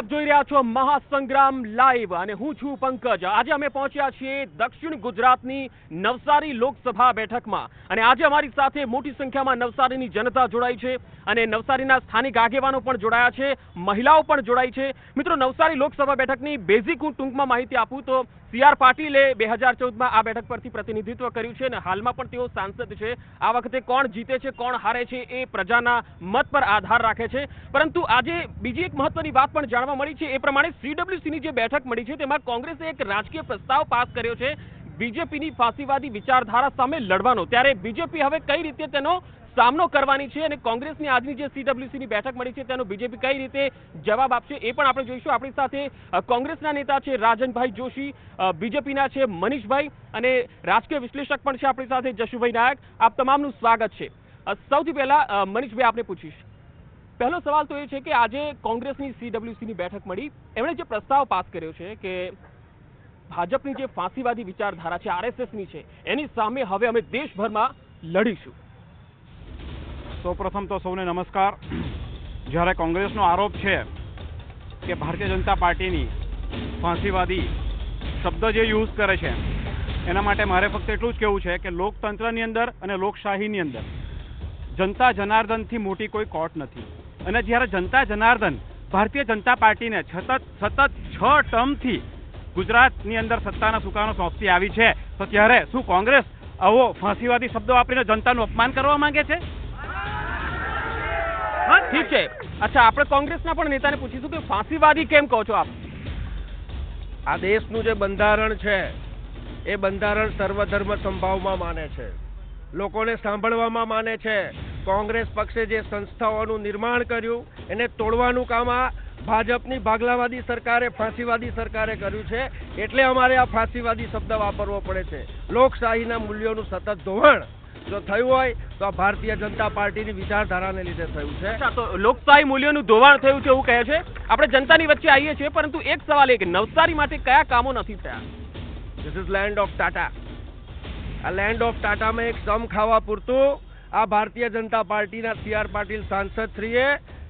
આપ જોઈ રહ્યા છો મહાસંગ્રામ લાઈવ અને હું છું પંકજ. આજે અમે પહોંચ્યા છીએ દક્ષિણ ગુજરાતની નવસારી લોકસભા બેઠકમાં. અને આજે અમારી સાથે મોટી સંખ્યામાં નવસારીની જનતા જોડાઈ છે અને નવસારીના સ્થાનિક આગેવાનો પણ જોડાયા છે, મહિલાઓ પણ જોડાઈ છે. મિત્રો, નવસારી લોકસભા બેઠકની બેઝિક હું ટૂંકમાં માહિતી આપું તો સી આર પાટીલે બે હજાર ચૌદમાં આ બેઠક પરથી પ્રતિનિધિત્વ કર્યું છે અને હાલમાં પણ તેઓ સાંસદ છે. આ વખતે કોણ જીતે છે, કોણ હારે છે એ પ્રજાના મત પર આધાર રાખે છે. પરંતુ આજે બીજી એક મહત્વની વાત પણ જાણવા મળી છે એ પ્રમાણે સીડબ્લ્યુસીની જે બેઠક મળી છે, તેમાં કોંગ્રેસે એક રાજકીય પ્રસ્તાવ પાસ કર્યો છે. બીજેપીની ફાંસીવાદી વિચારધારા સામે લડવાનો. ત્યારે બીજેપી હવે કઈ રીતે તેનો સામનો કરવાની છે અને કોંગ્રેસની આજની જે સીડબ્લ્યુસીની બેઠક મળી છે, તેનો બીજેપી કઈ રીતે જવાબ આપશે એ પણ આપણે જોઈશું. આપણી સાથે કોંગ્રેસના નેતા છે રાજનભાઈ જોશી બીજેપીના છે મનીષભાઈ અને રાજકીય વિશ્લેષક પણ છે આપણી સાથે જશુભાઈ નાયક. આપ તમામનું સ્વાગત છે. સૌથી પહેલા મનીષભાઈ, આપને પૂછીશ. પહેલો સવાલ તો એ છે કે આજે કોંગ્રેસની સીડબ્લ્યુસીની બેઠક મળી. એમણે જે પ્રસ્તાવ પાસ કર્યો છે કે ભાજપની જે ફાંસીવાદી વિચારધારા છે, આરએસએસની છે, એની સામે હવે અમે દેશભરમાં લડીશું. સૌપ્રથમ તો સૌને નમસ્કાર. જ્યારે કોંગ્રેસનો આરોપ છે કે ભારતીય જનતા પાર્ટીની ફાંસીવાદી શબ્દ જે યુઝ કરે છે, એના માટે મારે ફક્ત એટલું જ કહેવું છે કે લોકતંત્રની અંદર અને લોકશાહીની અંદર જનતા જનાર્દનથી મોટી કોઈ કોર્ટ નથી. અને જ્યારે જનતા જનાર્દન ભારતીય જનતા પાર્ટીને સતત સતત છ ટર્મથી ગુજરાતની અંદર સત્તાના સુકાનો સોંપતી આવી છે તો ત્યારે શું કોંગ્રેસ આવો ફાંસીવાદી શબ્દો વાપરીને જનતાનું અપમાન કરવા માંગે છે? ઠીક છે. અચ્છા આપણે કોંગ્રેસના પણ નેતાને પૂછીશું કે ફાંસીવાદી કેમ કહો છો આપ? આ દેશનું જે બંધારણ છે એ બંધારણ સર્વધર્મ સંભાવમાં માને છે. લોકોને સાંભળવામાં માને છે. કોંગ્રેસ પક્ષે જે સંસ્થાઓનું નિર્માણ કર્યું એને તોડવાનું કામ આ ભાજપની ભાગલાવાદી સરકારે ફાંસીવાદી સરકારે કર્યું છે. એટલે અમારે આ ફાંસીવાદી શબ્દ વાપરવો પડે છે. લોકશાહીના મૂલ્યોનું સતત ધોવાણ જો થયું હોય તો આ ભારતીય જનતા પાર્ટીની વિચારધારાને લીધે થયું છે. તો લોકશાહી મૂલ્યોનું ધોવાણ થયું છે એવું કહે છે? આપણે જનતાની વચ્ચે આવીએ છીએ પરંતુ એક સવાલ એ કે નવસારી માટે કયા કામો નથી થયા? This is land of Tata આ લેન્ડ ઓફ ટાટામાં એક સમ ખાવા પૂરતું આ ભારતીય જનતા પાર્ટીના સી આર પાટીલ સાંસદ શ્રીએ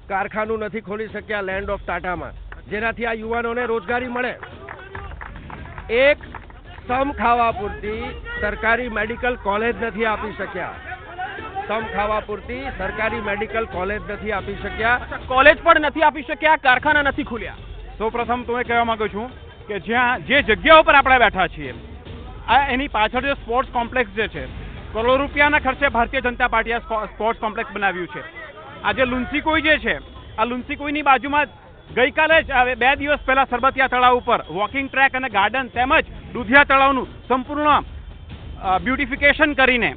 કારખાનું નથી ખોલી શક્યા લેન્ડ ઓફ ટાટામાં. જેનાથી આ યુવાનોને રોજગારી મળે. એક સમ ખાવા પૂરતી સરકારી મેડિકલ કોલેજ નથી આપી શક્યા. સમ ખાવા પૂરતી સરકારી મેડિકલ કોલેજ નથી આપી શક્યા. કોલેજ પણ નથી આપી શક્યા કારખાના નથી ખુલ્યા. સૌપ્રથમ તો એ કહેવા માંગુ છું કે જ્યાં જે જગ્યાઓ ઉપર આપણે બેઠા છીએ આ એની પાછળ જે સ્પોર્ટ્સ કોમ્પ્લેક્સ જે છે કરોડો રૂપિયાના ખર્ચે ભારતીય જનતા પાર્ટીએ સ્પો- સ્પોર્ટ્સ કોમ્પ્લેક્સ બનાવ્યું છે. આજે લુન્સીકોઈ જે છે, આ લુન્સીકોઈની બાજુમાં ગઈકાલે જ બે દિવસ પહેલા સરબતિયા તળાવ ઉપર વોકિંગ ટ્રેક અને ગાર્ડન તેમજ દુધિયા તળાવનું સંપૂર્ણ બ્યુટિફિકેશન કરીને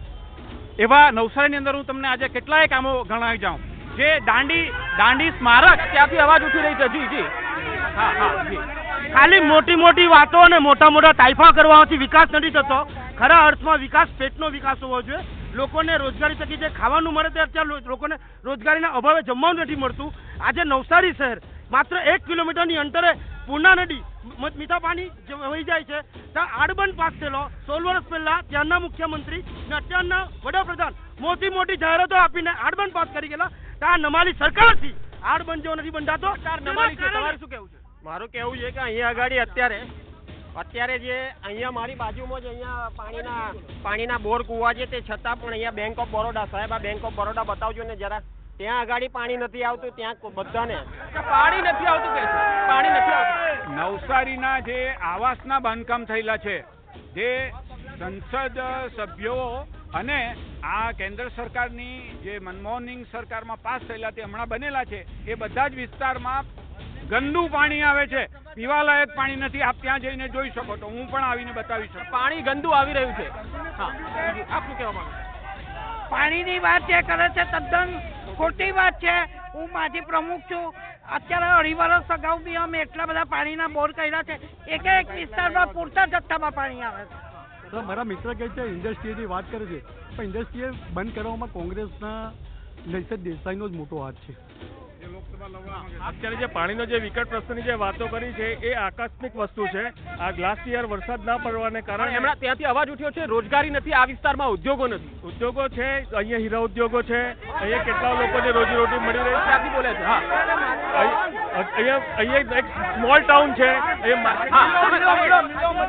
એવા નવસારીની અંદર હું તમને આજે કેટલાય કામો ગણાવી જાઉં. જે દાંડી દાંડી સ્મારક, ત્યાંથી અવાજ ઉઠી રહી છે. જી જી. હા હા, જી. ખાલી મોટી મોટી વાતો અને મોટા મોટા તાઇફા કરવાથી વિકાસ નથી થતો. ખરા અર્થમાં વિકાસ પેટનો વિકાસ હોવો જોઈએ. લોકોને રોજગારી તકી જે ખાવાનું મળે તે અત્યારે લોકોને રોજગારીના અભાવે જમવાનું નથી મળતું. આજે નવસારી શહેર માત્ર એક કિલોમીટરની અંતરે પૂર્ણા નદી મીઠા પાણી વહી જાય છે. ત્યાં આડબંધ પાસ થયેલો. સોળ વર્ષ પહેલા ત્યાંના મુખ્યમંત્રી અને અત્યારના વડાપ્રધાન મોટી મોટી જાહેરાતો આપીને આડબંધ પાસ કરી ગયેલા. ત્યાં નમાલી સરકારથી આડબંધ જેવો નથી બંધાતો. તમારે શું કેવું છે? મારું કેવું છે કે અહીંયા આગળ અત્યારે અત્યારે જે અહીંયા મારી બાજુમાં જ અહીંયા પાણીના પાણીના બોર કૂવા છે તે છતાં પણ અહીંયા બેંક ઓફ બરોડા સાહેબ આ બેંક ઓફ બરોડા બતાવજો ને જરા. ત્યાં આગળ પાણી નથી આવતું ત્યાં બધાને. પાણી નથી આવતું કે પાણી નથી આવતું. નવસારીના જે આવાસના બાંધકામ થયેલા છે જે સંસદ સભ્યો અને આ કેન્દ્ર સરકારની જે મનમોહન સરકારમાં પાસ થયેલા તે હમણાં બનેલા છે એ બધા જ વિસ્તારમાં ગંદુ પાણી આવે છે. પીવાલાયક પાણી નથી. આપ ત્યાં જઈને જોઈ શકો તો હું પણ આવીને બતાવી શકું. પાણી ગંદુ આવી રહ્યું છે. હા. આપ શું કહેવા માંગો છો? પાણીની વાત જે કરે છે તદ્દન ખોટી વાત છે. હું માજી પ્રમુખ છું. અત્યારે અઢી વર્ષ અગાઉ બી અમે એટલા બધા પાણીના બોર કર્યા છે. એક એક વિસ્તારમાં પૂરતા જથ્થામાં પાણી આવે છે. તો મારા મિત્ર કહે છે ઇન્ડસ્ટ્રીની વાત કરે છે. પણ ઇન્ડસ્ટ્રીએ બંધ કરવામાં કોંગ્રેસના નૈસદ દેસાઈનો જ મોટો હાથ છે. અત્યારે જે પાણીનો જે વિકટ પ્રશ્નની જે વાતો કરી છે એ આકસ્મિક વસ્તુ છે. આ ગ્લાસિયર વરસાદ ના પડવાને કારણે એમના ત્યાંથી અવાજ ઉઠ્યો છે રોજગારી નથી આ વિસ્તારમાં ઉદ્યોગો નથી. ઉદ્યોગો છે અહીંયા હીરા ઉદ્યોગો છે અહીંયા કેટલા લોકોને રોજીરોટી મળી રહી ત્યાંથી બોલે છે હા. અહીંયા અહીંયા એક સ્મોલ ટાઉન છે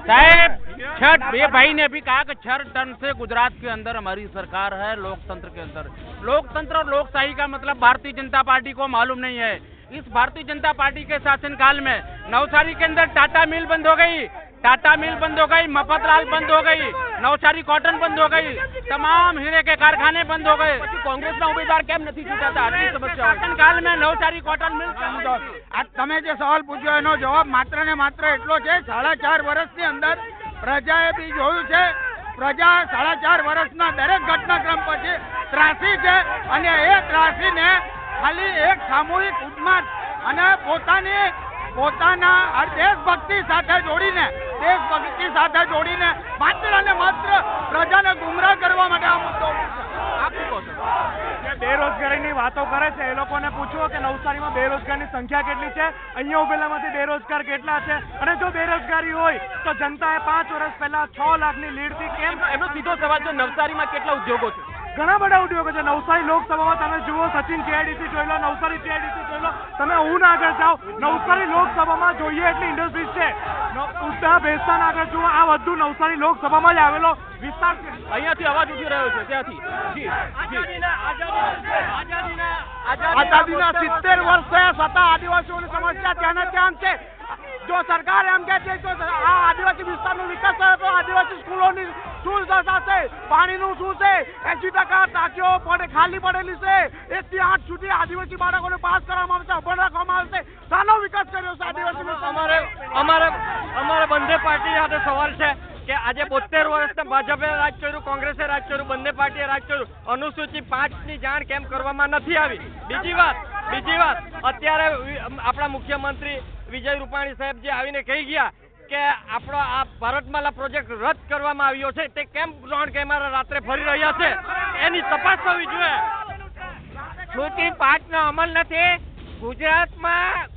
સાહેબ छठ ये भाई ने अभी कहा कि छह टन से गुजरात के अंदर हमारी सरकार है लोकतंत्र के अंदर। लोकतंत्र और लोकशाही का मतलब भारतीय जनता पार्टी को मालूम नहीं है। इस भारतीय जनता पार्टी के शासनकाल में नवसारी के अंदर टाटा मिल बंद हो गई टाटा मिल बंद हो गई मफतलाल बंद हो गई नवसारी कॉटन बंद हो गई तमाम हीरे के कारखाने बंद हो गए। કોંગ્રેસના ઉમેદવાર કેમ નથી ચૂંટાતા આટલી સમસ્યા શાસનકાલમાં નવસારી કોટન મિલ આ તમે सवाल पूछो પૂછ્યો એનો जवाब मात्र ने मात्र એટલો साढ़ा चार वर्ष के अंदर પ્રજાએ બી જોયું છે, પ્રજા સાડા ચાર વર્ષના દરેક ઘટનાક્રમ પછી ત્રાસી છે અને એ ત્રાસીને ખાલી એક સામૂહિક ઉન્માદ અને પોતાની, પોતાના દેશભક્તિ સાથે જોડીને, દેશભક્તિ સાથે જોડીને માત્ર અને માત્ર પ્રજાને ગુમરાહ કરવા માટે આ મુદ્દો આપ શું કહો છો જે બેરોજગારીની વાતો કરે છે એ લોકોને પૂછો કે નવસારીમાં બેરોજગારની સંખ્યા કેટલી છે? અહીંયા ઉભેલામાંથી બેરોજગાર કેટલા છે? અને જો બેરોજગારી હોય તો જનતાએ પાંચ વર્ષ પહેલા છ લાખની લીડથી કેમ એમનો સીધો સવાલ છે નવસારીમાં કેટલા ઉદ્યોગો છે? ઘણા બધા ઉદ્યોગો છે. નવસારી લોકસભામાં તમે જુઓ સચિન સીઆઈડીસી જોઈ લો નવસારી સીઆઈડીસી જોઈ લો. તમે હું ના આગળ જાઓ નવસારી લોકસભામાં જોઈએ એટલી ઇન્ડસ્ટ્રીઝ છે. ન- ઉધના આગળ જુઓ આ વધુ નવસારી લોકસભામાં જ આવેલો વિસ્તાર છે. અહીંયાથી અવાજ ઉઠી રહ્યો છે ત્યાંથી. જી આઝાદીના સિત્તેર વર્ષ થયા છતાં આદિવાસીઓની સમસ્યા ત્યાં ને ત્યાં છે. જો સરકાર એમ કે છે તો આ આદિવાસી વિસ્તારનો વિકાસ થયો તો આદિવાસી સ્કૂલોની શું દશા છે પાણીનું શું છે? એસી ટકા ટાંકીઓ પડે ખાલી પડેલી છે. એકથી આઠ સુધી આદિવાસી બાળકોને પાસ કરવામાં આવશે અભણ રાખવામાં આવશે. શાનો વિકાસ કર્યો છે આદિવાસી અમારે અમારે અમારે બંને પાર્ટી સાથે સવાલ છે કે આજે બોતેર વર્ષના ભાજપે રાજ કર્યું કોંગ્રેસે રાજ કર્યું બંને પાર્ટીએ રાજ કર્યું. અનુસૂચિ પાંચની જાણ કેમ કરવામાં નથી આવી? બીજી વાત બીજી વાત. અત્યારે આપણા મુખ્યમંત્રી વિજય રૂપાણી સાહેબ જે આવીને કહી ગયા કે આપણો આ ભારતમાલા પ્રોજેક્ટ રદ કરવામાં આવ્યો છે તે કેમ ગ્રાઉન્ડ કેમેરા રાત્રે ફરી રહ્યા છે? એની તપાસ થવી જોઈએ. છૂટી પાંચ નો અમલ નથી. ગુજરાતમાં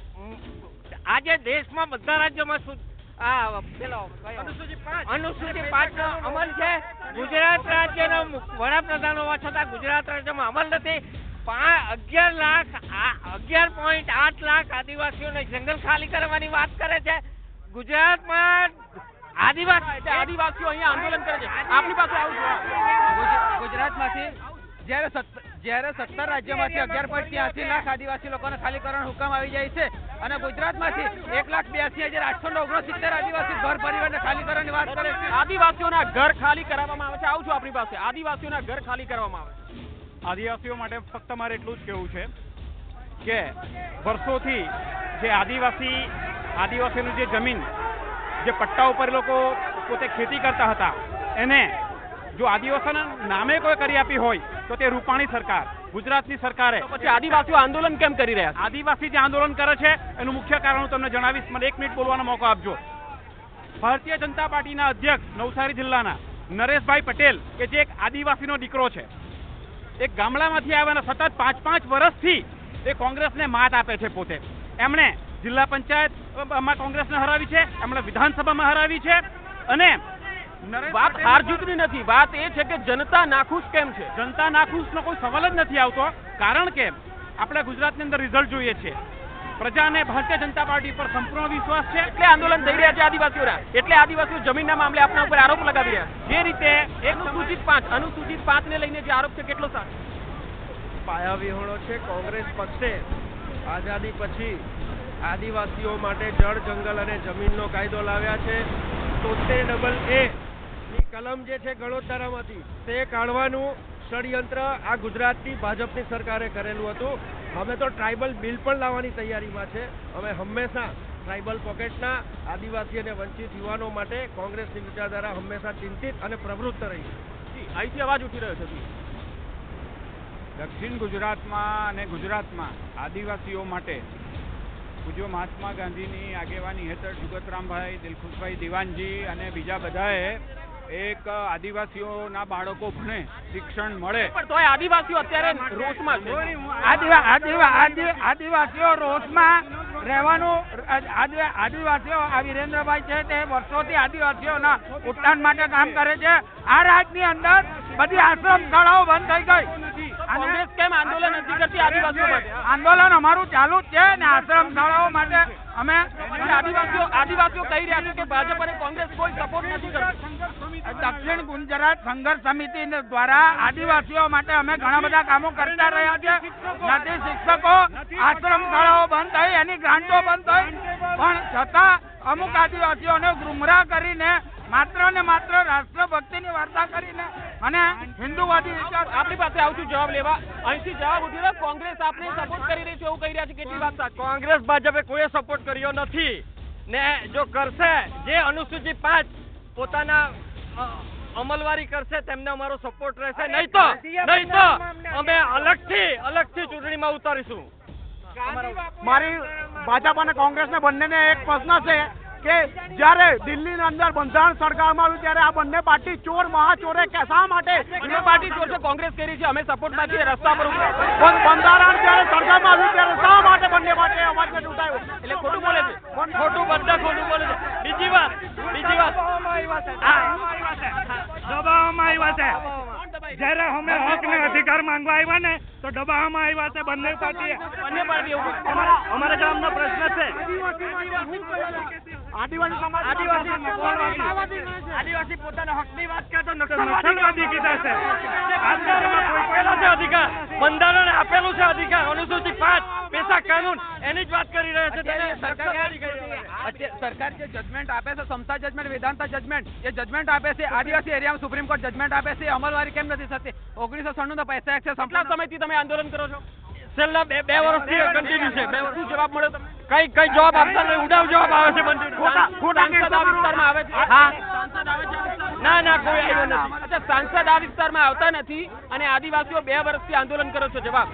આજે દેશમાં બધા રાજ્યોમાં સુ- આ પેલો કયો? અનુસૂચિ પાંચ. નો અમલ છે. ગુજરાત રાજ્યનો વડાપ્રધાન હોવા છતાં ગુજરાત રાજ્યમાં અમલ નથી. અગિયાર લાખ આ- અગિયાર પોઈન્ટ આઠ લાખ આદિવાસીઓને જંગલ ખાલી કરવાની વાત કરે છે. ગુજરાતમાં આદિવાસી આદિવાસીઓ અહીંયા આંદોલન કરે છે. આપણી પાસે આવું છું ગુજરાતમાંથી જ્યારે સત્ત- જ્યારે સત્તર રાજ્યમાંથી અગિયાર પોઈન્ટ ત્યાંસી લાખ આદિવાસી લોકોને ખાલી કરવાનો હુકમ આવી જાય છે અને ગુજરાતમાંથી એક લાખ બ્યાસી હજાર આઠસો ને ઓગણસિત્તેર આદિવાસી ઘર પરિવારને ખાલી કરવાની વાત કરે છે. આદિવાસીઓના ઘર ખાલી કરાવવામાં આવે છે. આવું છું આપણી પાસે. આદિવાસીઓના ઘર ખાલી કરવામાં આવે છે. આદિવાસીઓ માટે ફક્ત મારે એટલું જ કહેવું છે કે વર્ષોથી જે આદિવાસી આદિવાસીનું જે જમીન જે પટ્ટા ઉપર લોકો પોતે ખેતી કરતા હતા એને જો આદિવાસીના નામે કોઈ કરી આપી હોય તો તે રૂપાણી સરકાર ગુજરાતની સરકારે. પછી આદિવાસીઓ આંદોલન કેમ કરી રહ્યા છે? આદિવાસી જે આંદોલન કરે છે એનું મુખ્ય કારણ હું તમને જણાવીશ. મને એક મિનિટ બોલવાનો મોકો આપજો. ભારતીય જનતા પાર્ટીના અધ્યક્ષ નવસારી જિલ્લાના નરેશભાઈ પટેલ કે જે એક આદિવાસીનો દીકરો છે એક ગામડામાંથી આવ્યાના સતત પાંચ પાંચ વર્ષથી એ કોંગ્રેસને માત આપે છે પોતે. એમણે જિલ્લા પંચાયતમાં કોંગ્રેસને હરાવી છે એમણે વિધાનસભામાં હરાવી છે અને વાત હાર જીતની નથી. વાત એ છે કે જનતા નાખુશ કેમ છે? જનતા નાખુશનો કોઈ સવાલ જ નથી આવતો કારણ કે આપણે ગુજરાતની અંદર રિઝલ્ટ જોઈએ છે. પ્રજાને ભારતીય જનતા પાર્ટી પર સંપૂર્ણ વિશ્વાસ છે. એટલે આંદોલન થઈ રહ્યા છે આદિવાસીઓના. એટલે આદિવાસીઓ જમીનના મામલે આપણા ઉપર આરોપ લગાવી રહ્યા જે રીતે અનુસૂચિત પાંચ અનુસૂચિત પાંચ ને લઈને જે આરોપ છે, કેટલો સાચો પાયાવિહોણો છે, કોંગ્રેસ પક્ષે આઝાદી પછી આદિવાસીઓ માટે જળ, જંગલ અને જમીનનો કાયદો લાવ્યા છે. તોતેર ડબલ એ ની કલમ જે છે ગણોત્તરામાંથી, તે કાઢવાનું ષડયંત્ર આ ગુજરાતની ભાજપની સરકારે કરેલું હતું. અમે તો ટ્રાઇબલ બિલ પણ લાવવાની તૈયારીમાં છે. અમે હંમેશા ટ્રાઇબલ પોકેટના આદિવાસી અને વંચિત યુવાનો માટે કોંગ્રેસની વિચારધારા હંમેશા ચિંતિત અને પ્રવૃત્ત રહી છે. અહીંથી અવાજ ઉઠી રહ્યો છે દક્ષિણ ગુજરાતમાં અને ગુજરાતમાં આદિવાસીઓ માટે પૂજ્ય મહાત્મા ગાંધીની આગેવાની હેઠળ જુગતરામભાઈ દિલખુશભાઈ દિવાનજી અને બીજા બધાએ એક આદિવાસીઓના બાળકો ભણે શિક્ષણ મળે. પણ તોય આદિવાસીઓ અત્યારે રોષમાં છે. આદિવા- આદિવા- આદિ- આદિવાસીઓ રોષમાં રહેવાનું આદિ- આદિવાસીઓ આ વિરેન્દ્રભાઈ છે તે વર્ષોથી આદિવાસીઓના ઉત્થાન માટે કામ કરે છે. આ રાજની અંદર બધી આશ્રમ શાળાઓ બંધ થઈ ગઈ. કોંગ્રેસ કેમ આંદોલન નથી કરતી આદિવાસીઓ માટે? આંદોલન અમારું ચાલુ જ છે ને આશ્રમ શાળાઓ માટે અમે આદિવાસીઓ આદિવાસીઓ કહી રહ્યા છે કે ભાજપ અને કોંગ્રેસ કોઈ સપોર્ટ નથી કરતી. દક્ષિણ ગુજરાત સંઘર્ષ સમિતિ દ્વારા આદિવાસીઓ માટે અમે ઘણા બધા કામો કરતા રહ્યા છે. નથી શિક્ષકો આશ્રમ શાળાઓ બંધ થઈ એની ગ્રાન્ટો બંધ થઈ. પણ છતાં અમુક આદિવાસીઓને ગુમરાહ કરીને માત્ર ને માત્ર રાષ્ટ્રભક્તિની વાર્તા કરીને અને હિન્દુવાદી વિચાર આપણી પાસે આવું છું જવાબ લેવા. અહીંથી જવાબ ઉઠી રહ્યો. કોંગ્રેસ આપને સપોર્ટ કરી રહી છે એવું કહી રહ્યા છે. કેટલી વાત સાચી. કોંગ્રેસ ભાજપે કોઈ સપોર્ટ કર્યો નથી? ને જો કરશે જે અનુસૂચિત પાંચ પોતાના અમલવારી કરશે તેમને અમારો સપોર્ટ રહેશે. નહીં તો નહીં તો અમે અલગથી અલગથી ચૂંટણીમાં ઉતારીશું. મારી ભાજપ અને કોંગ્રેસને બંનેને એક પ્રશ્ન છે. કે જ્યારે દિલ્હીની અંદર બંધારણ સળગાવવામાં આવ્યું ત્યારે આ બંને પાર્ટી ચોર મહાચોરે કે શા માટે બંને પાર્ટી ચોર છે કોંગ્રેસ કરી છે અમે સપોર્ટમાં છીએ રસ્તા પર બંધારણ જ્યારે સળગાવવામાં આવ્યું ત્યારે શા માટે બંને પાર્ટી અવાજ નથી ઉઠાવ્યો એટલે ખોટું બોલે છે. ખોટું. બધા ખોટું બોલે છે. બીજી વાત બીજી વાત. દબાવવામાં આવ્યા છે. જ્યારે અમે હક ને અધિકાર માંગવા આવ્યા ને તો દબાવવામાં આવ્યા છે બંને પાર્ટીએ. બંને પાર્ટી અમારા અમારા ગામનો પ્રશ્ન છે. આદિવાસી સમાજ આદિવાસી પોતાના હકની વાત કરતો નક્સલવાદી કીધા છે. આપેલો છે અધિકાર. બંધારણ આપેલું છે અધિકાર. અનુસૂચિત પાંચ. પેશા કાનૂન. એની જ વાત કરી રહ્યા છે. સરકાર જે જજમેન્ટ આપે છે સમતા જજમેન્ટ વેદાંતા જજમેન્ટ જે જજમેન્ટ આપે છે. આદિવાસી એરિયામાં સુપ્રીમ કોર્ટ જજમેન્ટ આપે છે. અમલવારી કેમ નથી થતી? ઓગણીસો સણનું તો પૈસા એક્સેસ કેટલા સમયથી તમે આંદોલન કરો છો? છેલ્લા બે બે વર્ષથી કન્ટિન્યુ છે. બે વર્ષ શું જવાબ મળ્યો? તમને કઈ કઈ જવાબ આપતા નહીં ઉડાવ જવાબ આવે છે વિસ્તારમાં આવે હા. ના ના કોઈ આવ્યો નથી. અચ્છા સાંસદ આ વિસ્તારમાં આવતા નથી અને આદિવાસીઓ બે વર્ષથી આંદોલન કરો છો. જવાબ.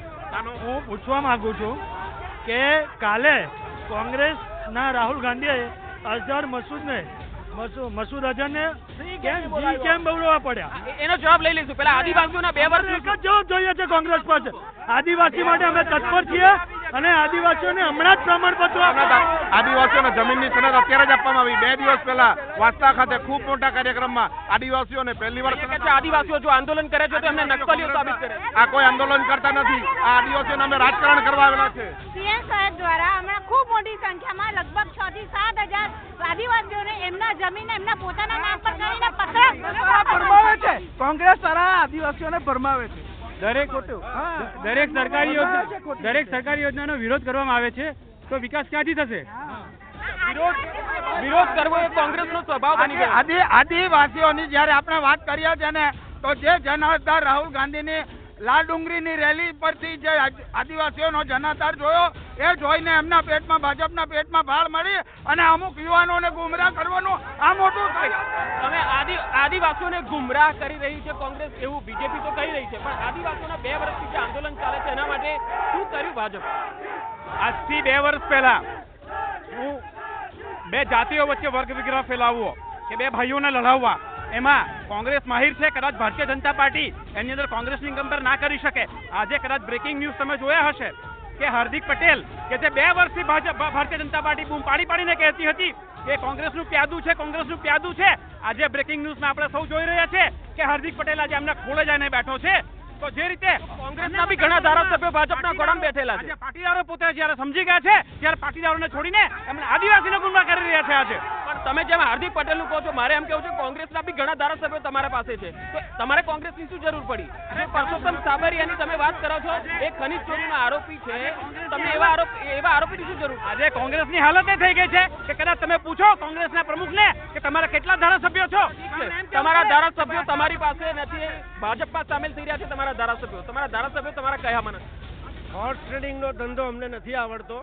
હું પૂછવા માંગુ છું કે કાલે કોંગ્રેસના રાહુલ ગાંધીએ અઝહર મસૂદને મસૂ- મસૂદ અઝહરને કેમ જી કેમ બોલવા પડ્યા? એનો જવાબ લઈ લઈશું. પેલા આદિવાસીઓના બે એક વર્ષ જ જવાબ જોઈએ છે કોંગ્રેસ પાસે. આદિવાસી માટે અમે તત્પર છીએ અને આદિવાસીઓને હમણાં જ પ્રમાણપત્ર આદિવાસીઓને જમીનની સનદ અત્યારે જ આપવામાં આવી. બે દિવસ પહેલા વાસ્તા ખાતે ખૂબ મોટા કાર્યક્રમમાં આદિવાસીઓને પહેલી વાર કે આદિવાસીઓ જો આંદોલન કરે છે તો એમને નક્સલીઓ સાબિત કરે આ કોઈ આંદોલન કરતા નથી. આ આદિવાસીઓને અમે રાજકારણ કરવા આવેલા છે. સીએમ સાહેબ દ્વારા હમણાં ખૂબ મોટી સંખ્યામાં લગભગ છ થી સાત હજાર આદિવાસીઓને એમના જમીન એમના પોતાના નામ પર કરીને પત્ર છે કોંગ્રેસ સારા આદિવાસીઓને ભરમાવે છે. દરેક દરેક સરકારી યોજના દરેક સરકારી યોજનાનો વિરોધ કરવામાં આવે છે તો વિકાસ ક્યાંથી થશે? વિરોધ વિરોધ કરવો એ કોંગ્રેસનો સ્વભાવ બની ગયો. આદિ આદિવાસીઓની જ્યારે આપણે વાત કરીએ છીએ ને તો જે જનાધાર રાહુલ ગાંધીની લાલ ડુંગરીની રેલી પરથી જે આદિવાસીઓનો જનાધાર જોયો એ જોઈને એમના પેટમાં ભાજપના પેટમાં ભાળ મળી અને અમુક યુવાનોને ગુમરાહ કરવાનું આ મોટું થઈ તમે આદિ આદિવાસીઓને ગુમરાહ કરી રહી છે કોંગ્રેસ એવું બીજેપી તો કહી રહી છે પણ આદિવાસીઓના બે વર્ષથી જે આંદોલન ચાલે છે એના માટે શું કર્યું ભાજપ? આજથી બે વર્ષ પહેલા હું બે જાતિઓ વચ્ચે વર્ગ વિગ્રહ ફેલાવવો કે બે ભાઈઓને લડાવવા એમાં કોંગ્રેસ માહિર છે, કદાચ ભારતીય જનતા પાર્ટી એની અંદર કોંગ્રેસની કમ્પેર ના કરી શકે. આજે કદાચ બ્રેકિંગ ન્યૂઝ તમે જોયા હશે કે હાર્દિક પટેલ, કે જે બે વર્ષથી ભાજપ ભારતીય જનતા પાર્ટી બૂમ પાડી પાડીને કહેતી હતી કે કોંગ્રેસનું પ્યાદું છે, કોંગ્રેસનું પ્યાદું છે. આજે બ્રેકિંગ ન્યૂઝમાં આપણે સૌ જોઈ રહ્યા છે કે હાર્દિક પટેલ આજે એમના ખોળે જઈને બેઠો છે. તો જે રીતે કોંગ્રેસના બી ઘણા ધારાસભ્યો ભાજપના ગોડામ બેઠેલા છે. પાટીદારો પોતે જ્યારે સમજી ગયા છે ત્યારે પાટીદારોને છોડીને એમણે આદિવાસીનો ગુમરાહ કરી રહ્યા છે. આજે પણ તમે જેમ હાર્દિક પટેલનું કહો છો મારે એમ કેવું છે કોંગ્રેસના બી ઘણા ધારાસભ્યો તમારા પાસે છે. તો તમારે કોંગ્રેસની શું જરૂર પડી? જે પરસોત્તમ સાબરિયાની તમે વાત કરો છો? એ ખનીજ ચોરીનો આરોપી છે. તમને એવા આરોપ એવા આરોપીની શું જરૂર? આજે કોંગ્રેસની હાલત એ થઈ ગઈ છે કે કદાચ તમે પૂછો કોંગ્રેસના પ્રમુખને કે તમારા કેટલા ધારાસભ્યો છે? તમારા ધારાસભ્યો તમારી પાસે નથી. ભાજપમાં સામેલ થઈ રહ્યા છે તમારા ધારાસભ્યો? તમારા ધારાસભ્યો તમારા કયા મને? હોર્સ ટ્રેડિંગનો ધંધો અમને નથી આવડતો.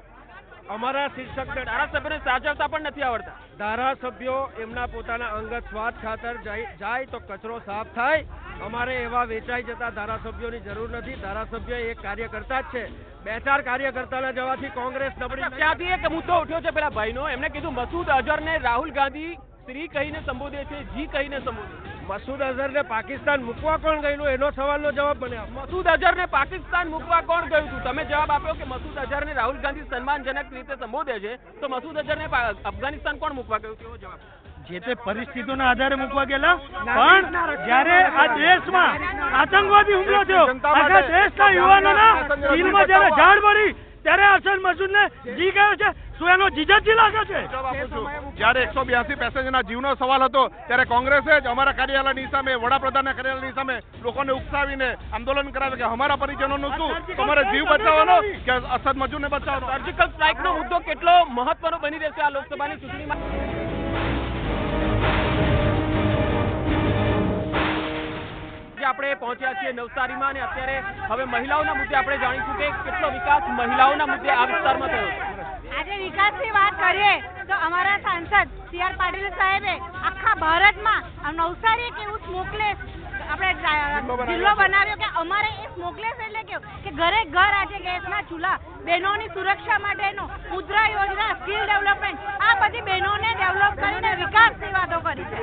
અમારા શિક્ષક ધારાસભ્યોને સાચવતા પણ નથી આવડતા. ધારાસભ્યો એમના પોતાના અંગત સ્વાદ ખાતર જાય તો કચરો સાફ થાય. અમારે એવા વેચાઈ જતા ધારાસભ્યોની જરૂર નથી. ધારાસભ્ય એક કાર્યકર્તા જ છે. બે ચાર કાર્યકર્તાના જવાથી કોંગ્રેસ નબળી. ત્યાંથી એક મુદ્દો ઉઠ્યો છે પેલા ભાઈનો? એમને કીધું મસૂદ અઝહરને રાહુલ ગાંધી શ્રી કહીને સંબોધે છે જી કહીને સંબોધે છે. મસૂદ અઝહરને પાકિસ્તાન મૂકવા કોણ ગયેલું? એનો સવાલનો જવાબ મને મસૂદ અઝહરને પાકિસ્તાન મૂકવા કોણ ગયું હતું તમે જવાબ આપ્યો કે મસૂદ અઝહરને રાહુલ ગાંધી સન્માનજનક રીતે સંબોધે છે તો મસૂદ અઝહરને અફઘાનિસ્તાન કોણ મૂકવા ગયું? એવો જવાબ? જે તે પરિસ્થિતિઓના આધારે મૂકવા ગયેલા પણ જ્યારે આ દેશમાં આતંકવાદી હુમલો થયો આખા દેશના યુવાનોના દિલમાં જ્યારે ઝાડ પડી ત્યારે અસલ મસૂદને જી ગયો છે. શું એનો જીજતજી લાગે છે? જ્યારે એકસો બ્યાસી પેસેન્જરના જીવનો સવાલ હતો ત્યારે કોંગ્રેસે જ અમારા કાર્યાલયની સામે વડાપ્રધાનના કાર્યાલયની સામે લોકોને ઉકસાવીને આંદોલન કરાવે કે અમારા પરિજનોનું શું તમારે જીવ બચાવવાનો કે અસદ મજૂરને બચાવવાનો? સર્જિકલ સ્ટ્રાઇકનો મુદ્દો કેટલો મહત્વનો બની રહેશે આ લોકસભાની ચૂંટણીમાં? જે આપણે પહોંચ્યા છીએ નવસારીમાં અને અત્યારે હવે મહિલાઓના મુદ્દે આપણે જાણીશું કે કેટલો વિકાસ મહિલાઓના મુદ્દે આ વિસ્તારમાં થયો આજે વિકાસની વાત કરીએ તો અમારા સાંસદ સી આર પાટીલ સાહેબે આખા ભારતમાં નવસારી એક એવું જા- જિલ્લો બનાવ્યો કે અમારે એ સ્મોકલેસ એટલે કેવું કે ઘરે ઘર આજે ગેસના ચૂલા. બહેનોની સુરક્ષા માટેનો મુદ્રા યોજના સ્કિલ ડેવલપમેન્ટ. આ બધી બહેનોને ડેવલપ કરીને વિકાસની વાતો કરી છે.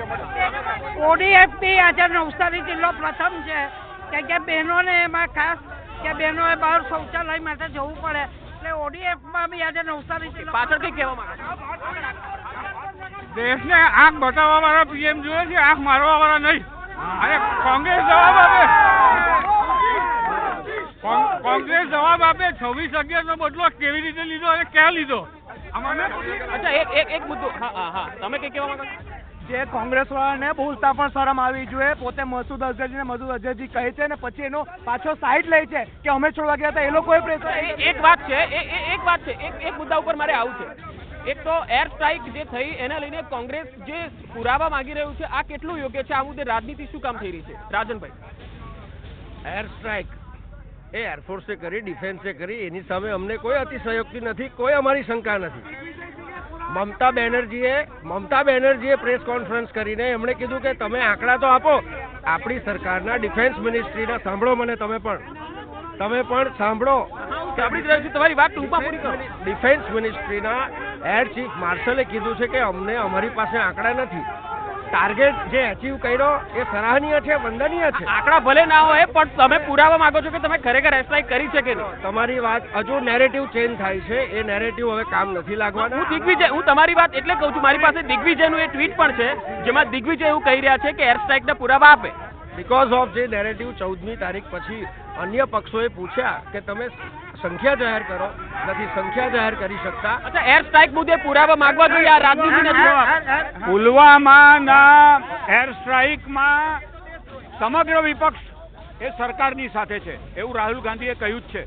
ઓડીએફપી આજે નવસારી જિલ્લો પ્રથમ છે. કે કે બહેનોને એમાં ખાસ કે બહેનોએ બહાર શૌચાલય માટે જવું પડે. એટલે ઓડીએફમાં બી આજે નવસારી જિલ્લો કહેવામાં દેશને આંખ બતાવવા વાળા પીએમ જોઈએ છે આંખ મારવા વાળા નહીં. અને કોંગ્રેસ જવાબ આપે. કોંગ- કોંગ્રેસ જવાબ આપે. છવ્વીસ અગિયાર નો બદલો કેવી રીતે લીધો અને ક્યાં લીધો? અચ્છા એક એક એક મુદ્દો. હા હા હા. તમે કઈ કહેવા માંગો જે કોંગ્રેસ વાળાને બોલતા પણ શરમ આવી જોઈએ. પોતે મસૂદ અઝહરજીને મસૂદ અઝહરજી કહે છે ને પછી એનો પાછો સાઈડ લે છે કે અમે છોડવા ગયા હતા એ લોકોએ પ્રેશર એ- એક વાત છે એ- એ- એક વાત છે. એક એક મુદ્દા ઉપર મારે આવું છે. એક તો એર સ્ટ્રાઇક જે થઈ, એને લઈને કોંગ્રેસ જે પુરાવા માંગી રહ્યું છે, આ કેટલું યોગ્ય છે? આ મુદ્દે રાજનીતિ શું કામ થઈ રહી છે? રાજનભાઈ. Air strike. એ એરફોર્સે કરી, ડિફેન્સે કરી, એની સામે અમને કોઈ અતિશયોક્તિ નથી, કોઈ અમારી શંકા નથી. મમતા બેનર્જીએ મમતા બેનર્જીએ પ્રેસ કોન્ફરન્સ કરીને એમણે કીધું કે તમે આંકડા તો આપો. આપણી સરકારના ડિફેન્સ મિનિસ્ટ્રીના, સાંભળો મને તમે પણ. તમે પણ સાંભળો. સાંભળી જ છું તમારી વાત ટૂંકમાં પૂરી કરો. ડિફેન્સ મિનિસ્ટ્રીના એર ચીફ માર્શલે કીધું છે કે અમને અમારી પાસે આંકડા નથી. ટાર્ગેટ જે અચીવ કર્યો એ સરાહનીય છે વંદનીય છે? આંકડા ભલે ના હોય પણ તમે પુરાવા માંગો છો કે તમે ખરેખર એર સ્ટ્રાઇક કરી છે કે નહીં? તમારી વાત હજુ નેરેટિવ ચેન્જ થાય છે એ નેરેટિવ હવે કામ નથી લાગવાનું. હું દિગ્વિજય હું તમારી વાત એટલે કહું છું મારી પાસે દિગ્વિજયનું એ ટ્વીટ પણ છે જેમાં દિગ્વિજય એવું કહી રહ્યા છે કે એર સ્ટ્રાઇકના પુરાવા આપે. બીકોઝ ઓફ જે નેરેટિવ ચૌદમી તારીખ પછી અન્ય પક્ષોએ પૂછ્યા કે તમે સંખ્યા જાહેર કરો નથી સંખ્યા જાહેર કરી શકતા. અચ્છા એર સ્ટ્રાઇક મુદ્દે પુરાવા માંગવા જોઈએ આ રાજનીતિ નથી પુલવામાના એર સ્ટ્રાઇકમાં સમગ્ર વિપક્ષ એ સરકારની સાથે છે. એવું રાહુલ ગાંધીએ કહ્યું જ છે.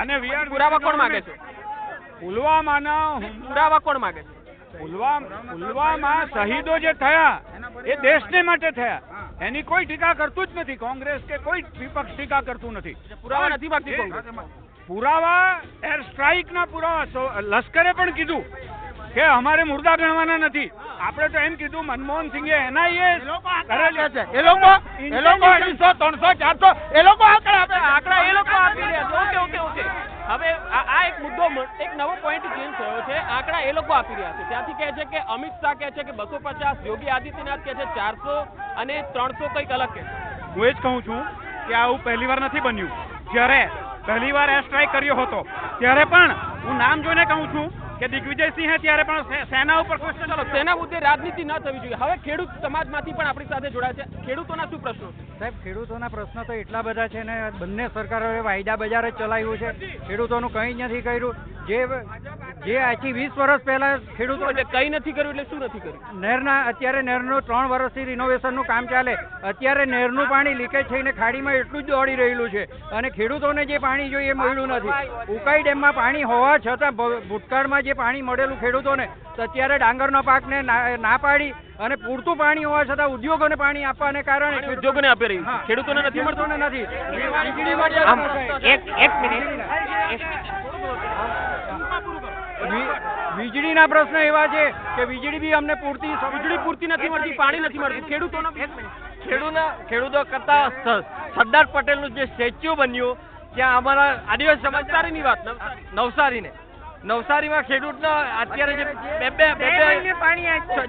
અને we પુરાવા કોણ માંગે છે? પુલવામાના પુરાવા કોણ માંગે છે? પુલવામા પુલવામા શહીદો જે થયા એ દેશને માટે થયા. એની કોઈ ટીકા કરતું જ નથી. કોંગ્રેસ કે કોઈ વિપક્ષ ટીકા કરતું નથી. પુરાવા નથી કોંગ્રેસ પુરાવા એર સ્ટ્રાઇક ના પુરાવા લશ્કરે પણ કીધું. કે અમારે મુર્દા ગણવાના નથી. આપણે તો એમ કીધું મનમોહન સિંહે એના છે. એ લોકો એ લોકો અઢીસો ત્રણસો ચારસો એ લોકો આંકડા આપે આંકડા એ લોકો આપી રહ્યા છે. Okay okay okay. હવે આ એક મુદ્દો એક નવો પોઈન્ટ ચેન્જ થયો છે. આંકડા એ લોકો આપી રહ્યા છે. ત્યાંથી કહે છે કે અમિત શાહ કહે છે કે બસો પચાસ યોગી આદિત્યનાથ કહે છે ચારસો અને ત્રણસો કંઈક અલગ કહે હું એ જ કહું છું કે આવું પહેલી વાર નથી બન્યું. જ્યારે પહેલી વાર એર સ્ટ્રાઇક કર્યો હતો ત્યારે પણ હું નામ જોઈને કહું છું કે દિગ્વિજયસિંહે ત્યારે પણ સેના ઉપર ક્વેશ્ચન ચલો, સેના મુદ્દે રાજનીતિ ન થવી જોઈએ. હવે ખેડૂત સમાજમાંથી પણ આપણી સાથે જોડાયા છે. ખેડૂતોના શું પ્રશ્નો સાહેબ, ખેડૂતોના પ્રશ્નો તો એટલા બધા છે ને, બંને સરકારોએ વાયદા બજાર જ ચલાવ્યું છે. ખેડૂતોનું કંઈ જ નથી કર્યું. જે જે આજથી વીસ વર્ષ પહેલા ખેડૂતો એટલે કંઈ નથી કર્યું એટલે શું નથી કર્યું? નહેરના અત્યારે નહેરનું ત્રણ વર્ષથી રિનોવેશનનું કામ ચાલે. અત્યારે નહેરનું પાણી લીકેજ થઈને ખાડીમાં એટલું જ દોડી રહેલું છે. અને ખેડૂતોને જે પાણી જોઈએ એ મળ્યું નથી. ઉકાઈ ડેમમાં પાણી હોવા છતાં ભૂતકાળમાં જે પાણી મળેલું ખેડૂતોને તો અત્યારે ડાંગરના પાકને ના પાડી અને પૂરતું પાણી હોવા છતાં ઉદ્યોગોને પાણી આપવાને કારણે ઉદ્યોગોને આપી રહી ખેડૂતોને નથી મળતું? નથી. એક એક મિનિટ. વીજળીના પ્રશ્ન એવા છે કે વીજળી બી અમને પૂરતી વીજળી પૂરતી નથી મળતી પાણી નથી મળતું. ખેડૂતોનો ખેડૂતના ખેડૂતો કરતા સરદાર પટેલનું જે સ્ટેચ્યુ બન્યું ત્યાં અમારા આદિવાસી સમાજ નવસારીની વાત નવસારી. નવસારીને. નવસારીમાં ખેડૂતનો અત્યારે જે બે બે બે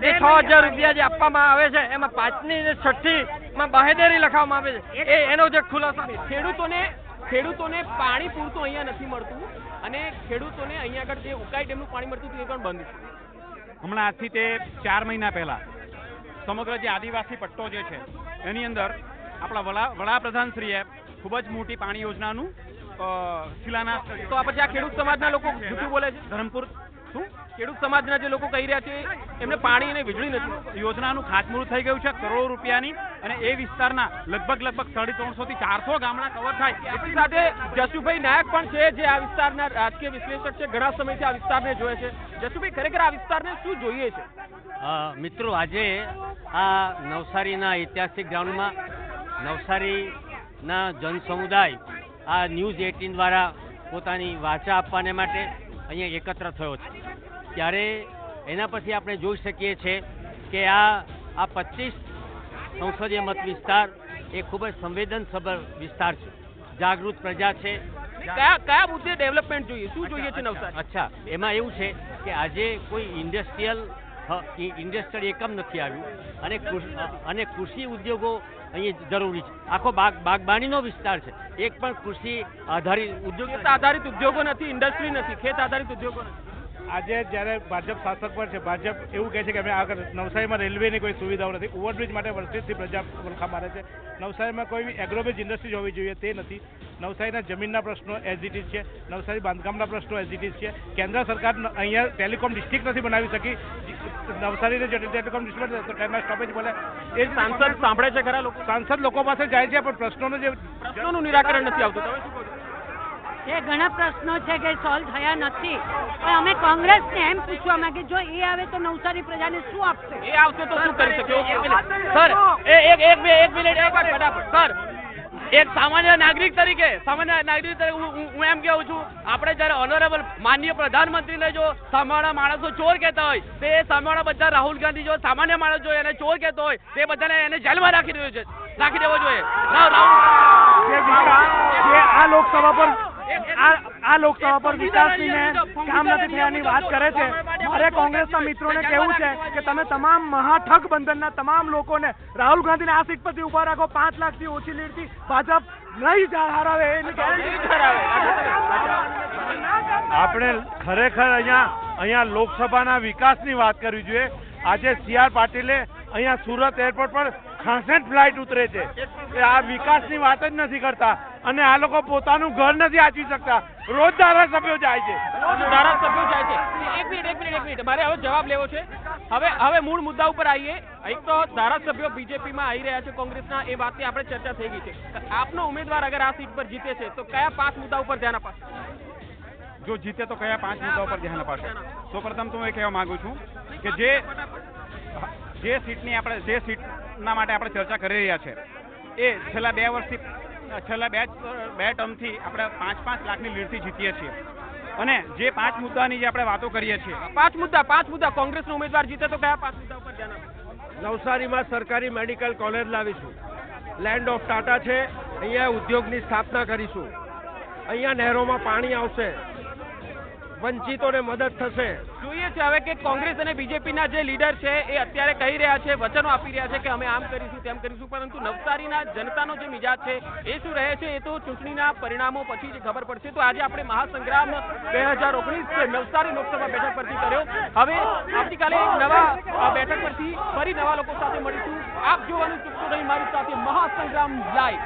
જે છ હજાર રૂપિયા જે આપવામાં આવે છે એમાં પાંચની ને છઠ્ઠી માં બાહેધરી લખાવવામાં આવે છે. એ એનો જે ખુલાસો ખેડૂતોને ખેડૂતોને પાણી પૂરતું અહીંયા નથી મળતું. અને ખેડૂતોને અહીંયા આગળ જે ઉકાઈ ડેમનું પાણી મળતું હતું એ પણ બંધ છે. હમણાં આજથી તે ચાર મહિના પહેલા સમગ્ર જે આદિવાસી પટ્ટો જે છે એની અંદર આપણા વડા વડાપ્રધાનશ્રીએ ખૂબ જ મોટી પાણી યોજનાનું શિલાન્યાસ કર્યો. તો આ પછી આ ખેડૂત સમાજના લોકો જૂઠું બોલે છે? ધરમપુર શું? ખેડૂત સમાજના જે લોકો કહી રહ્યા છે એમને પાણી અને વીજળી નથી. યોજનાનું ખાતમુહૂર્ત થઈ ગયું છે કરોડો રૂપિયાની અને એ વિસ્તારના લગભગ લગભગ સાડી ત્રણસો થી ચારસો ગામડા કવર થાય. એટલી સાથે જસુભાઈ નાયક પણ છે જે આ વિસ્તારના રાજકીય વિશ્લેષક છે. ઘણા સમયથી આ વિસ્તારને જોયે છે. જસુભાઈ, ખરેખર આ વિસ્તારને શું જોઈએ છે? મિત્રો, આજે આ નવસારીના ઐતિહાસિક ગ્રાઉન્ડમાં નવસારીના જનસમુદાય આ ન્યૂઝ એટીન દ્વારા પોતાની વાચા આપવાને માટે અહીંયા એકત્ર થયો છે. ત્યારે એના પછી આપણે જોઈ શકીએ છીએ કે આ આ પચીસ સંસદીય મત વિસ્તાર એ ખૂબ જ સંવેદનસભર વિસ્તાર છે. જાગૃત પ્રજા છે. કયા કયા મુદ્દે ડેવલપમેન્ટ જોઈએ? શું જોઈએ છે નવસારી? અચ્છા. એમાં એવું છે કે આજે કોઈ ઇન્ડસ્ટ્રીયલ ઇન્ડસ્ટ્રીયલ એકમ નથી આવ્યું. અને અને કૃષિ ઉદ્યોગો અહીં જરૂરી છે. આખો બાગ બાગબાનીનો વિસ્તાર છે. એક પણ કૃષિ આધારિત ઉદ્યોગ આધારિત ઉદ્યોગો નથી ઇન્ડસ્ટ્રી નથી ખેત આધારિત ઉદ્યોગો નથી. આજે જ્યારે ભાજપ શાસક પર છે ભાજપ એવું કહે છે કે અમે આગળ નવસારીમાં રેલવેની કોઈ સુવિધાઓ નથી. ઓવરબ્રિજ માટે વર્ષોથી પ્રજા વલખા મારે છે. નવસારીમાં કોઈ બી ઇન્ડસ્ટ્રીઝ ઇન્ડસ્ટ્રી હોવી જોઈએ તે નથી. નવસારીના જમીનના પ્રશ્નો એઝ ઇટ ઇઝ છે. નવસારી બાંધકામના પ્રશ્નો એઝ ઇટ ઇઝ છે. કેન્દ્ર સરકાર અહીંયા ટેલિકોમ ડિસ્ટ્રિક્ટ નથી બનાવી શકી. નવસારીને જે ટેલિકોમ ડિસ્ટ્રિક્ટ તો ટ્રેનના સ્ટોપેજ બોલે એ સાંસદ સાંભળે છે ખરા લોકો? સાંસદ લોકો પાસે જાય છે પણ પ્રશ્નોનું જે પ્રશ્નોનું નિરાકરણ નથી આવતું. તમે શું? એ ઘણા પ્રશ્નો છે કે સોલ્વ થયા નથી. પણ અમે કોંગ્રેસને એમ પૂછવા માંગે જો એ આવે તો નવસારી પ્રજાને શું આપશે? એ આવશે તો શું કરી શકે? સર એ- એક એક બે એક મિનિટ એક ફટાફટ. સર એક સામાન્ય નાગરિક તરીકે સામાન્ય નાગરિક તરીકે હું- એમ કહું છું આપણે જ્યારે ઓનરેબલ માનનીય પ્રધાનમંત્રીને જો સામાન્ય માણસો ચોર કહેતા હોય તે એ સામાન્ય બધા રાહુલ ગાંધી જો સામાન્ય માણસ જો એને ચોર કહેતો હોય તે બધાને એને જેલમાં રાખી દેવું છે રાખી દેવો જોઈએ. આ લોકસભા પર આ આ લોકસભા પર વિકાસની કામ નથી થયાની વાત કરે છે. મારે કોંગ્રેસના મિત્રોને કહેવું છે કે તમે તમામ મહાઠગ બંધનના તમામ લોકોને રાહુલ ગાંધીને આ સીટ પરથી ઊભા રાખો. પાંચ લાખથી ઓછી લીડથી ભાજપ નહીં હારાવે હરાવે. આપણે ખરેખર અહીંયા અહીંયા લોકસભાના વિકાસની વાત કરવી જોઈએ. આજે સી આર પાટીલે અહીંયા સુરત એરપોર્ટ પર ખાસે ફ્લાઇટ ઉતરે છે. એ આ વિકાસની વાત જ નથી કરતા. અને આ લોકો પોતાનું ઘર નથી આચી શકતા. રોજ ધારાસભ્યો જાય છે. રોજ ધારાસભ્યો જાય છે. એક મિનિટ એક મિનિટ એક મિનિટ. મારે હવે જવાબ લેવો છે. હવે હવે મૂળ મુદ્દા ઉપર આવીએ. એક તો ધારાસભ્યો બીજેપીમાં આવી રહ્યા છે કોંગ્રેસના. એ વાતની આપણે ચર્ચા થઈ ગઈ છે. આપનો ઉમેદવાર અગર આ સીટ પર જીતે છે તો કયા પાંચ મુદ્દા ઉપર ધ્યાન અપાશે? જો જીતે તો કયા પાંચ મુદ્દાઓ પર ધ્યાન અપાશે? સૌપ્રથમ તો હું એ કહેવા માંગુ છું કે જે જે સીટની આપણે જે સીટના માટે આપણે ચર્ચા કરી રહ્યા છે એ છેલ્લા બે વર્ષથી છેલ્લા બે બે ટર્મથી આપણે પાંચ પાંચ લાખની લીડથી જીતીએ છીએ. અને જે પાંચ મુદ્દાની જે આપણે વાતો કરીએ છીએ. પાંચ મુદ્દા પાંચ મુદ્દા. કોંગ્રેસનો ઉમેદવાર જીતે તો કયા પાંચ મુદ્દા ઉપર ધ્યાન નવસારીમાં સરકારી મેડિકલ કોલેજ લાવીશું. લેન્ડ ઓફ ટાટા છે. અહીંયા ઉદ્યોગની સ્થાપના કરીશું. અહીંયા નહેરોમાં પાણી આવશે. વંચિતોને મદદ થશે. જોઈએ છે હવે કે કોંગ્રેસ અને બીજેપીના જે લીડર છે એ અત્યારે કહી રહ્યા છે, વચનો આપી રહ્યા છે કે અમે આમ કરીશું, તેમ કરીશું, પરંતુ નવસારીના જનતાનો જે મિજાજ છે, એ શું રહે છે, એ તો ચૂંટણીના પરિણામો પછી જ ખબર પડશે. તો આજે આપણે મહાસંગ્રામ બે હજાર ઓગણીસ નવસારી લોકસભા બેઠક પરથી કર્યો. હવે આવતીકાલે નવા બેઠક પરથી ફરી નવા લોકો સાથે મળીશું. આપ જોવાનું ચૂકતું નહીં, મારી સાથે મહાસંગ્રામ લાઈવ.